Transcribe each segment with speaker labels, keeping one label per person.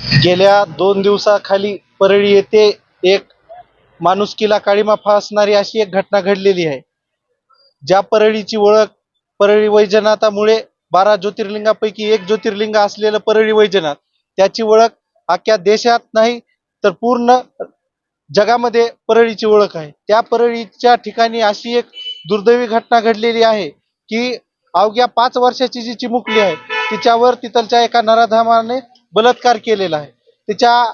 Speaker 1: गेल्या दोन दिवसाखाली परळी येथे एक माणुसकीला काळीमा फासणारी अशी एक घटना घडलेली आहे. ज्या परळीची ओळख परळी वैजनाथामुळे बारा ज्योतिर्लिंगापैकी एक ज्योतिर्लिंग असलेलं परळी वैजनाथ त्याची ओळख अख्ख्या देशात नाही तर पूर्ण जगामध्ये परळीची ओळख आहे. त्या परळीच्या ठिकाणी अशी एक दुर्दैवी घटना घडलेली आहे की अवघ्या पाच वर्षाची जी चिमुकली आहे तिच्यावर तिथलच्या एका नराधामाने बलात्कार केलेला आहे. तिच्या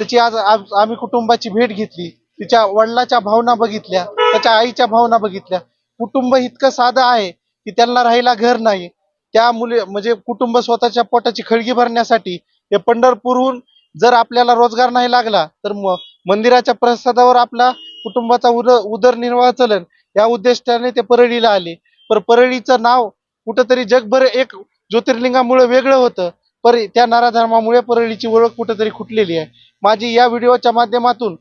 Speaker 1: त्याची आज आम्ही कुटुंबाची भेट घेतली. तिच्या वडिलाच्या भावना बघितल्या त्याच्या आईच्या भावना बघितल्या. कुटुंब इतकं साधं आहे की त्यांना राहायला घर नाही. त्या मुले म्हणजे कुटुंब स्वतःच्या पोटाची खळगी भरण्यासाठी हे पंढरपूरहून जर आपल्याला रोजगार नाही लागला तर म- मंदिराच्या प्रसादावर आपला कुटुंबाचा उद उदरनिर्वाह चलन या उद्दिष्टाने ते परळीला आले. पर परळीचं नाव कुठंतरी जगभर एक ज्योतिर्लिंगामुळे वेगळं होतं. पर त्या नाराधर्मामुळे परळीची ओळख कुठेतरी खुटलेली आहे. माझी या व्हिडिओच्या माध्यमातून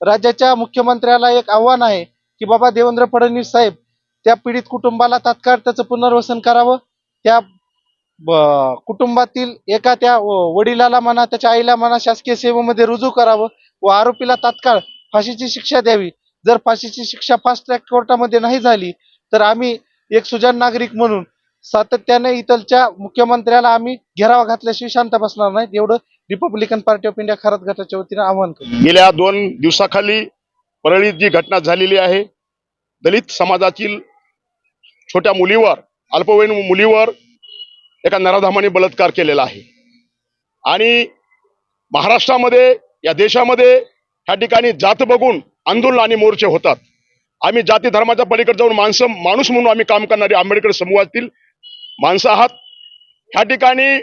Speaker 1: राज्याच्या मुख्यमंत्र्याला एक आव्हान आहे की बाबा देवेंद्र फडणवीस साहेब त्या पीडित कुटुंबाला तात्काळ त्याचं पुनर्वसन करावं. त्या ब- कुटुंबातील एका त्या व- वडिलाला म्हणा त्याच्या आईला म्हणा शासकीय सेवेमध्ये रुजू करावं व आरोपीला तात्काळ फाशीची शिक्षा द्यावी. जर फाशीची शिक्षा फास्ट ट्रॅक कोर्टामध्ये नाही झाली तर आम्ही एक सुजाण नागरिक म्हणून सातत्याने इथलच्या मुख्यमंत्र्याला आम्ही घेरावा घातल्याशिवाय शांत बसणार नाहीत. एवढं Republican Party of India Kharat गटाच्या वतीने आव्हान
Speaker 2: गेल्या दोन दिवसाखाली परळीत जी घटना झालेली आहे दलित समाजातील छोट्या मुलीवर अल्पवयीन मुलीवर एका नराधामाने बलात्कार केलेला आहे. आणि महाराष्ट्रामध्ये या देशामध्ये ह्या ठिकाणी जात बघून आंदोलन आणि मोर्चे होतात. आम्ही जाती धर्माच्या पलीकडे जाऊन माणसं माणूस म्हणून आम्ही काम करणारे आंबेडकर समूहातील माणसं आहात. ह्या ठिकाणी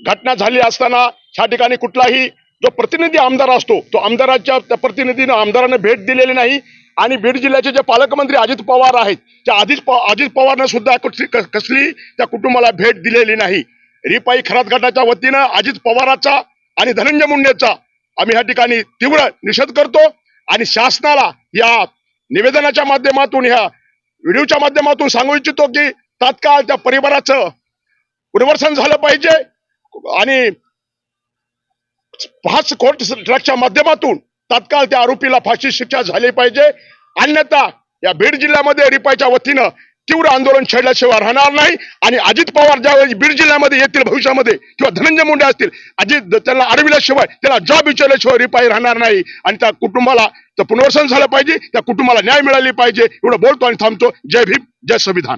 Speaker 2: घटना झाली असताना ह्या ठिकाणी कुठलाही जो प्रतिनिधी आमदार असतो तो आमदाराच्या त्या प्रतिनिधीनं आमदारानं भेट दिलेली नाही आणि बीड जिल्ह्याचे जे पालकमंत्री अजित पवार आहेत त्या अजित अजित पवारनं सुद्धा कुठली क- कसली त्या कुटुंबाला भेट दिलेली नाही. रिपाई खरात गटाच्या वतीनं अजित पवाराचा आणि धनंजय मुंडेचा आम्ही ह्या ठिकाणी तीव्र निषेध करतो आणि शासनाला या निवेदनाच्या माध्यमातून ह्या व्हिडिओच्या माध्यमातून सांगू इच्छितो की तात्काळ त्या परिवाराचं पुनर्वसन झालं पाहिजे. आणि पाच कोर्ट ट्रकच्या माध्यमातून तात्काळ त्या आरोपीला फाशी शिक्षा झाली पाहिजे. अन्यथा या बीड जिल्ह्यामध्ये रिपाईच्या वतीनं तीव्र आंदोलन छेडल्याशिवाय राहणार नाही. आणि अजित पवार ज्यावेळी बीड जिल्ह्यामध्ये येतील भविष्यामध्ये किंवा धनंजय मुंडे असतील अजित त्यांना अडविल्याशिवाय त्याला जॉब विचारल्याशिवाय रिपाई राहणार नाही. आणि त्या कुटुंबाला तर पुनर्वसन झालं पाहिजे त्या कुटुंबाला न्याय मिळाली पाहिजे. एवढं बोलतो आणि थांबतो. जय भीम जय संविधान.